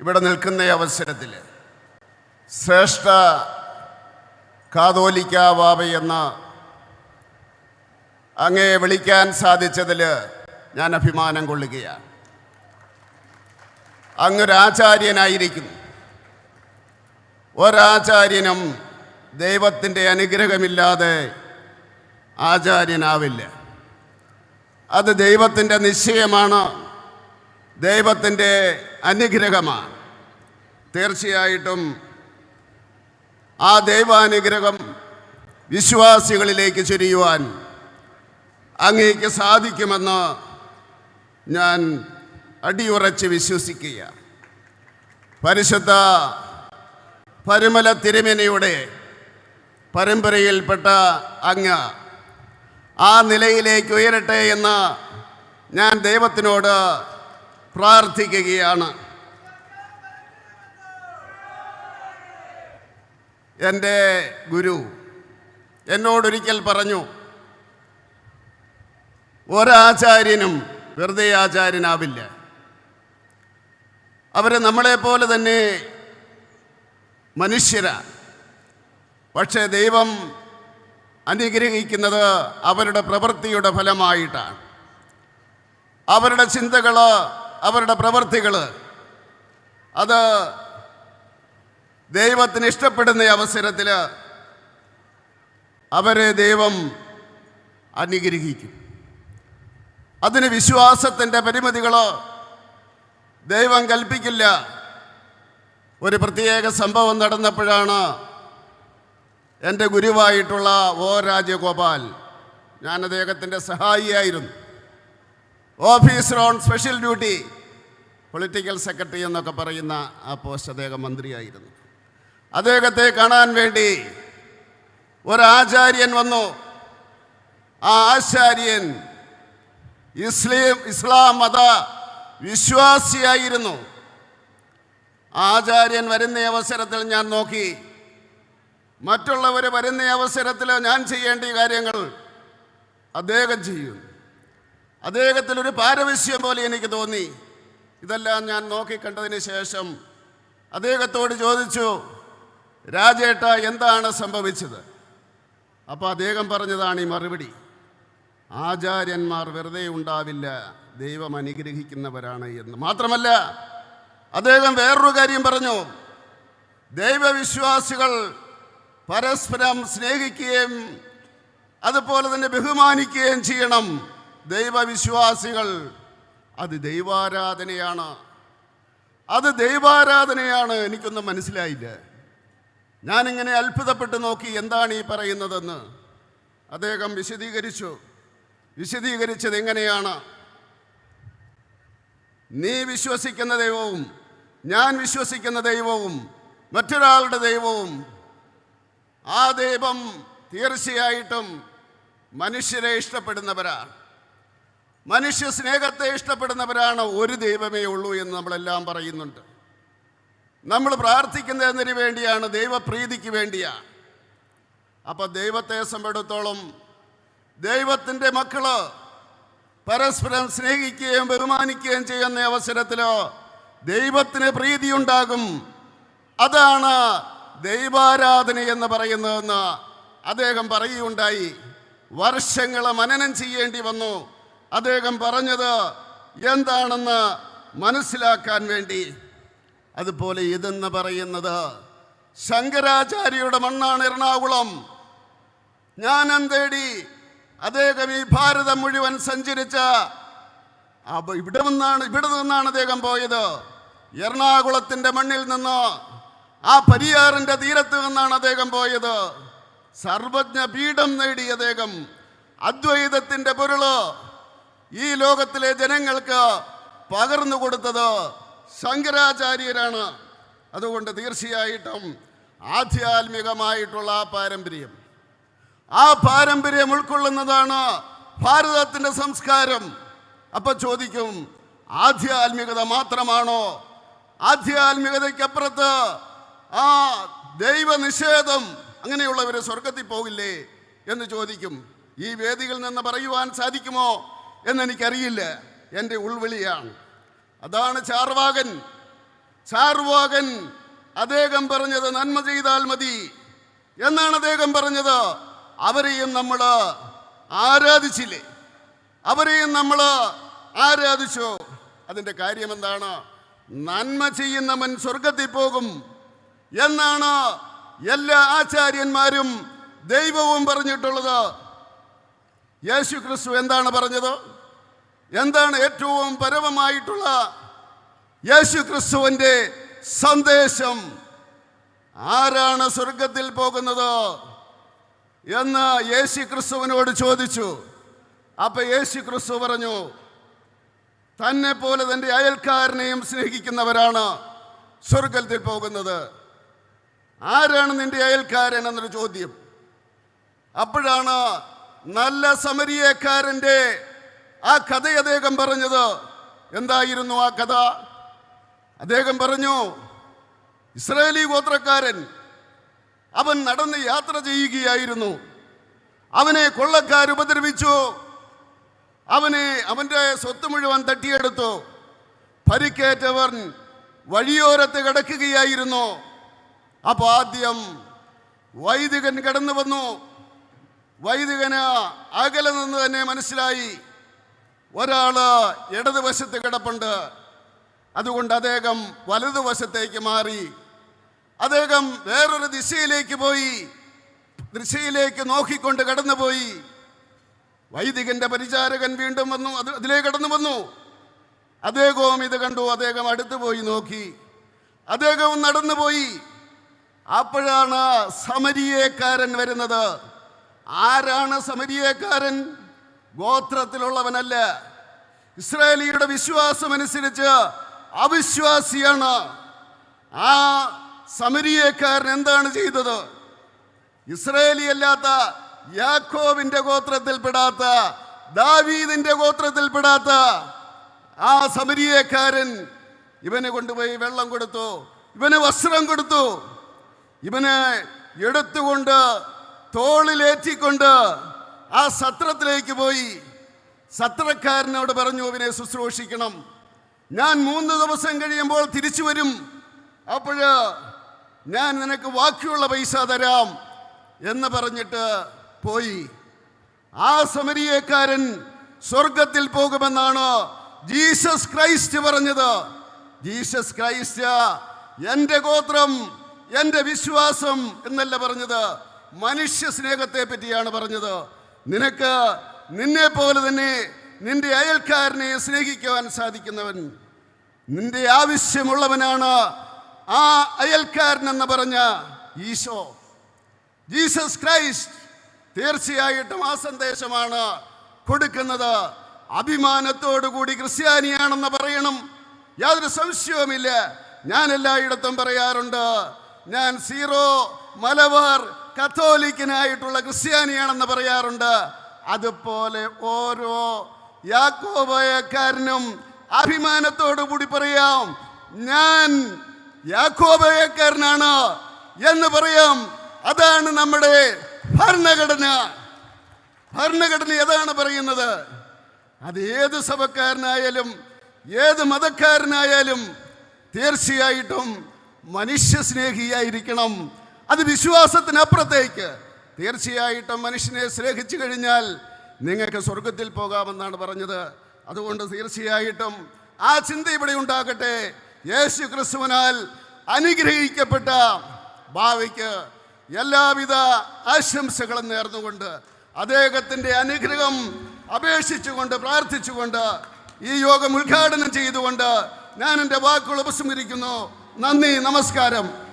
ഇവിടെ നിൽക്കുന്ന അവസരത്തിൽ ശ്രേഷ്ഠ കാതോലിക്ക ബാബ എന്ന അങ്ങയെ വിളിക്കാൻ സാധിച്ചതിൽ ഞാൻ അഭിമാനം കൊള്ളുകയാണ്. അങ്ങൊരാചാര്യനായിരിക്കുന്നു ഒരാചാര്യനും ദൈവത്തിന്റെ അനുഗ്രഹമില്ലാതെ ആചാര്യനാവില്ല. അത് ദൈവത്തിന്റെ നിശ്ചയമാണ്. ദൈവത്തിന്റെ അനുഗ്രഹമാണ്. തീർച്ചയായിട്ടും ആ ദൈവാനുഗ്രഹം വിശ്വാസികളിലേക്ക് ചൊരിയുവാൻ അങ്ങേക്ക് സാധിക്കുമെന്ന് ഞാൻ അടിയുറച്ച് വിശ്വസിക്കുക പരിശുദ്ധ പരിമല തിരുമേനയുടെ പരമ്പരയിൽപ്പെട്ട അങ്ങ് ആ നിലയിലേക്ക് ഉയരട്ടെ എന്ന് ഞാൻ ദൈവത്തിനോട് പ്രാർത്ഥിക്കുകയാണ്. എന്റെ ഗുരു എന്നോടൊരിക്കൽ പറഞ്ഞു ഒരാചാര്യനും വെറുതെ ആചാര്യനാവില്ല. അവർ നമ്മളെപ്പോലെ തന്നെ മനുഷ്യരാ. പക്ഷേ ദൈവം അനുഗ്രഹിക്കുന്നത് അവരുടെ പ്രവൃത്തിയുടെ ഫലമായിട്ടാണ്. അവരുടെ ചിന്തകൾ അവരുടെ പ്രവർത്തികൾ. അത് ദൈവത്തിന് ഇഷ്ടപ്പെടുന്ന അവസരത്തിൽ അവരെ ദൈവം അനുഗ്രഹിക്കും. അതിന് വിശ്വാസത്തിന്റെ പരിമിതികളോ ദൈവം കൽപ്പിക്കില്ല. ഒരു പ്രത്യേക സംഭവം നടന്നപ്പോഴാണ് എന്റെ ഗുരുവായിട്ടുള്ള ഒ രാജഗോപാൽ. ഞാൻ അദ്ദേഹത്തിന്റെ സഹായിയായിരുന്നു. Officer on special duty. Political secretary എന്നൊക്കെ പറയുന്ന ആ പോസ്റ്റ് അദ്ദേഹം മന്ത്രിയായിരുന്നു. അദ്ദേഹത്തെ കാണാൻ വേണ്ടി ഒരാചാര്യൻ വന്നു. ആ ആചാര്യൻ ഇസ്ലീം ഇസ്ലാം മത വിശ്വാസിയായിരുന്നു. ആചാര്യൻ വരുന്ന അവസരത്തിൽ ഞാൻ നോക്കി. മറ്റുള്ളവർ വരുന്ന അവസരത്തിൽ ഞാൻ ചെയ്യേണ്ട കാര്യങ്ങൾ അദ്ദേഹം ചെയ്യും അദ്ദേഹത്തിൽ ഒരു പാരവശ്യം പോലെ എനിക്ക് തോന്നി. ഇതെല്ലാം ഞാൻ നോക്കിക്കണ്ടതിന് ശേഷം അദ്ദേഹത്തോട് ചോദിച്ചു രാജേട്ട എന്താണ് സംഭവിച്ചത്? അപ്പോൾ അദ്ദേഹം പറഞ്ഞതാണ് ഈ മറുപടി ആചാര്യന്മാർ വെറുതെ ഉണ്ടാവില്ല ദൈവം അനുഗ്രഹിക്കുന്നവരാണ് എന്ന്. മാത്രമല്ല അദ്ദേഹം വേറൊരു കാര്യം പറഞ്ഞു ദൈവവിശ്വാസികൾ പരസ്പരം സ്നേഹിക്കുകയും അതുപോലെ തന്നെ ബഹുമാനിക്കുകയും ചെയ്യണം. ദൈവവിശ്വാസികൾ അത് ദൈവാരാധനയാണ്. അത് ദൈവാരാധനയാണ് എനിക്കൊന്നും മനസ്സിലായില്ല. ഞാനിങ്ങനെ അത്ഭുതപ്പെട്ട് നോക്കി എന്താണ് ഈ പറയുന്നതെന്ന്. അദ്ദേഹം വിശദീകരിച്ചു. വിശദീകരിച്ചത് എങ്ങനെയാണ്? നീ വിശ്വസിക്കുന്ന ദൈവവും ഞാൻ വിശ്വസിക്കുന്ന ദൈവവും മറ്റൊരാളുടെ ദൈവവും ആ ദൈവം തീർച്ചയായിട്ടും മനുഷ്യരെ ഇഷ്ടപ്പെടുന്നവരാണ് മനുഷ്യ സ്നേഹത്തെ ഇഷ്ടപ്പെടുന്നവരാണ് ഒരു ദൈവമേ ഉള്ളൂ എന്ന് നമ്മളെല്ലാം പറയുന്നുണ്ട്. നമ്മൾ പ്രാർത്ഥിക്കുന്നതിന് വേണ്ടിയാണ് ദൈവപ്രീതിക്ക് വേണ്ടിയാ. അപ്പോൾ ദൈവത്തെ സംബന്ധിച്ചിടത്തോളം ദൈവത്തിന്റെ മക്കൾ പരസ്പരം സ്നേഹിക്കുകയും ബഹുമാനിക്കുകയും ചെയ്യുന്ന അവസരത്തിലോ ദൈവത്തിന് പ്രീതിയുണ്ടാകും. അതാണ് ദൈവാരാധന എന്ന് പറയുന്നതെന്ന് അദ്ദേഹം പറയുകയുണ്ടായി. വർഷങ്ങൾ മനനം ചെയ്യേണ്ടി വന്നു. അദ്ദേഹം പറഞ്ഞത് എന്താണെന്ന് മനസ്സിലാക്കാൻ വേണ്ടി. അതുപോലെ ഇതെന്ന് പറയുന്നത് ശങ്കരാചാര്യയുടെ മണ്ണാണ് എറണാകുളം. ജ്ഞാനം തേടി അദ്ദേഹം ഈ ഭാരതം മുഴുവൻ സഞ്ചരിച്ച അപ്പോൾ ഇവിടെ നിന്നാണ് ഇവിടെ നിന്നാണ് അദ്ദേഹം പോയത്. എറണാകുളത്തിന്റെ മണ്ണിൽ നിന്ന് ആ പരിയാറിന്റെ തീരത്ത് നിന്നാണ് അദ്ദേഹം പോയത്. സർവജ്ഞ പീഠം നേടി അദ്ദേഹം. അദ്വൈതത്തിന്റെ പൊരുൾ. ഈ ലോകത്തിലെ ജനങ്ങൾക്ക് പകർന്നു കൊടുത്തത് ശങ്കരാചാര്യരാണ്. അതുകൊണ്ട് തീർച്ചയായിട്ടും ആധ്യാത്മികമായിട്ടുള്ള ആ പാരമ്പര്യം. ആ പാരമ്പര്യം ഉൾക്കൊള്ളുന്നതാണ് ഭാരതത്തിന്റെ സംസ്കാരം. അപ്പം ചോദിക്കും ആധ്യാത്മികത മാത്രമാണോ? ആധ്യാത്മികതയ്ക്കപ്പുറത്ത് ആ ദൈവനിഷേധം അങ്ങനെയുള്ളവർ സ്വർഗത്തിൽ പോകില്ലേ എന്ന് ചോദിക്കും. ഈ വേദിയിൽ നിന്ന് പറയുവാൻ സാധിക്കുമോ? എന്നെനിക്കറിയില്ല. എന്റെ ഉൾവിളിയാണ്. അതാണ് ചാർവാകൻ. ചാർവാകൻ അദ്ദേഹം പറഞ്ഞത് നന്മ ചെയ്താൽ മതി. എന്നാണ് അദ്ദേഹം പറഞ്ഞത്? അവരെയും നമ്മൾ ആരാധിച്ചില്ലേ? അവരെയും നമ്മൾ ആരാധിച്ചോ? അതിന്റെ കാര്യം എന്താണ് നന്മ ചെയ്യുന്നവൻ സ്വർഗത്തിൽ പോകും. എന്നാണ് എല്ലാ ആചാര്യന്മാരും ദൈവവും പറഞ്ഞിട്ടുള്ളത്. യേശു ക്രിസ്തു എന്താണ് പറഞ്ഞത്? എന്താണ് ഏറ്റവും പരമമായിട്ടുള്ള യേശു ക്രിസ്തുവിന്റെ സന്ദേശം? ആരാണ് സ്വർഗത്തിൽ പോകുന്നത്? എന്ന് യേശു ക്രിസ്തുവിനോട് ചോദിച്ചു. അപ്പൊ യേശു ക്രിസ്തു പറഞ്ഞു തന്നെ പോലെ തന്റെ അയൽക്കാരനെയും സ്നേഹിക്കുന്നവരാണ് സ്വർഗത്തിൽ പോകുന്നത്. ആരാണ് നിന്റെ അയൽക്കാരൻ? എന്നൊരു ചോദ്യം. അപ്പോഴാണ് നല്ല സമരിയക്കാരന്റെ ആ കഥ അദ്ദേഹം പറഞ്ഞത്. എന്തായിരുന്നു ആ കഥ? അദ്ദേഹം പറഞ്ഞു ഇസ്രായേലി ഗോത്രക്കാരൻ അവൻ നടന്ന് യാത്ര ചെയ്യുകയായിരുന്നു. അവനെ കൊള്ളക്കാർ ഉപദ്രവിച്ചു. അവനെ അവന്റെ സ്വത്ത് മുഴുവൻ തട്ടിയെടുത്തു. പരിക്കേറ്റവൻ വഴിയോരത്ത് കിടക്കുകയായിരുന്നു. അപ്പോൾ ആദ്യം വൈദികൻ കടന്നു വന്നു വൈദികന് അകലെ നിന്ന് തന്നെ മനസ്സിലായി. ഒരാൾ ഇടതുവശത്ത് കിടപ്പുണ്ട്. അതുകൊണ്ട് അദ്ദേഹം വലതുവശത്തേക്ക് മാറി. അദ്ദേഹം വേറൊരു ദിശയിലേക്ക് പോയി. ദിശയിലേക്ക് നോക്കിക്കൊണ്ട് കടന്നുപോയി. വൈദികന്റെ പരിചാരകൻ വീണ്ടും വന്നു. അത് അതിലേക്ക് കടന്നു വന്നു. അദ്ദേഹവും ഇത് കണ്ടു. അദ്ദേഹം അടുത്ത് പോയി നോക്കി. അദ്ദേഹവും നടന്നുപോയി. അപ്പോഴാണ് സമരിയേക്കാരൻ വരുന്നത്. ആരാണ് സമരിയേക്കാരൻ? ഗോത്രത്തിലുള്ളവനല്ല. ഇസ്രായേലിയുടെ വിശ്വാസമനുസരിച്ച് അവിശ്വാസിയാണ്. ആ സമരിയക്കാരൻ എന്താണ് ചെയ്തത്? ഇസ്രായേലി അല്ലാത്ത യാക്കോവിന്റെ ഗോത്രത്തിൽപ്പെടാത്ത ദാവീദിന്റെ ഗോത്രത്തിൽപ്പെടാത്ത ആ സമരിയക്കാരൻ ഇവനെ കൊണ്ടുപോയി വെള്ളം കൊടുത്തു ഇവന് വസ്ത്രം കൊടുത്തു ഇവനെ എടുത്തുകൊണ്ട് തോളിലേറ്റിക്കൊണ്ട് ആ സത്രത്തിലേക്ക് പോയി. സത്രക്കാരനോട് പറഞ്ഞു അവനെ ശുശ്രൂഷിക്കണം. ഞാൻ മൂന്ന് ദിവസം കഴിയുമ്പോൾ തിരിച്ചു വരും. അപ്പോഴ് ഞാൻ നിനക്ക് ബാക്കിയുള്ള പൈസ തരാം. എന്ന് പറഞ്ഞിട്ട് പോയി. ആ സമരിയേക്കാരൻ സ്വർഗത്തിൽ പോകുമെന്നാണ് ജീസസ് ക്രൈസ്റ്റ് പറഞ്ഞത്. ജീസസ് ക്രൈസ്റ്റ് എന്റെ ഗോത്രം എന്റെ വിശ്വാസം എന്നല്ല പറഞ്ഞത്. മനുഷ്യ സ്നേഹത്തെ പറ്റിയാണ് പറഞ്ഞത്. നിനക്ക് നിന്നെ പോലെ തന്നെ നിന്റെ അയൽക്കാരനെ സ്നേഹിക്കുവാൻ സാധിക്കുന്നവൻ. നിന്റെ ആവശ്യമുള്ളവനാണ് ആ അയൽക്കാരൻ എന്ന് പറഞ്ഞ ഈശോ. ജീസസ് ക്രൈസ്റ്റ് തീർച്ചയായിട്ടും ആ സന്ദേശമാണ് കൊടുക്കുന്നത്. അഭിമാനത്തോടുകൂടി ക്രിസ്ത്യാനിയാണെന്ന് പറയണം. യാതൊരു സംശയവുമില്ല. ഞാൻ എല്ലായിടത്തും പറയാറുണ്ട്. ഞാൻ സീറോ മലബാർ കത്തോലിക്കനായിട്ടുള്ള ക്രിസ്ത്യാനിയാണെന്ന് പറയാറുണ്ട്. അതുപോലെ ഓരോ യാക്കോബയക്കാരനും അഭിമാനത്തോടു കൂടി പറയാം ഞാൻ യാക്കോബയക്കാരനാണ് എന്ന് പറയാം. അതാണ് നമ്മുടെ ഭരണഘടന. ഭരണഘടന ഏതാണ് പറയുന്നത്? അത് ഏത് സഭക്കാരനായാലും ഏത് മതക്കാരനായാലും തീർച്ചയായിട്ടും മനുഷ്യ സ്നേഹിയായിരിക്കണം അത് വിശ്വാസത്തിനപ്പുറത്തേക്ക്. തീർച്ചയായിട്ടും മനുഷ്യനെ സ്നേഹിച്ചു കഴിഞ്ഞാൽ നിങ്ങൾക്ക് സ്വർഗത്തിൽ പോകാമെന്നാണ് പറഞ്ഞത്. അതുകൊണ്ട് തീർച്ചയായിട്ടും ആ ചിന്ത ഇവിടെ ഉണ്ടാകട്ടെ. യേശു ക്രിസ്തുവിനാൽ അനുഗ്രഹിക്കപ്പെട്ട ഭാവിക്ക് എല്ലാവിധ ആശംസകളും നേർന്നുകൊണ്ട് അദ്ദേഹത്തിന്റെ അനുഗ്രഹം അപേക്ഷിച്ചുകൊണ്ട് പ്രാർത്ഥിച്ചുകൊണ്ട് ഈ യോഗം ഉദ്ഘാടനം ചെയ്തുകൊണ്ട് ഞാൻ എന്റെ വാക്കുകൾ ഉപസംഹരിക്കുന്നു. നന്ദി നമസ്കാരം.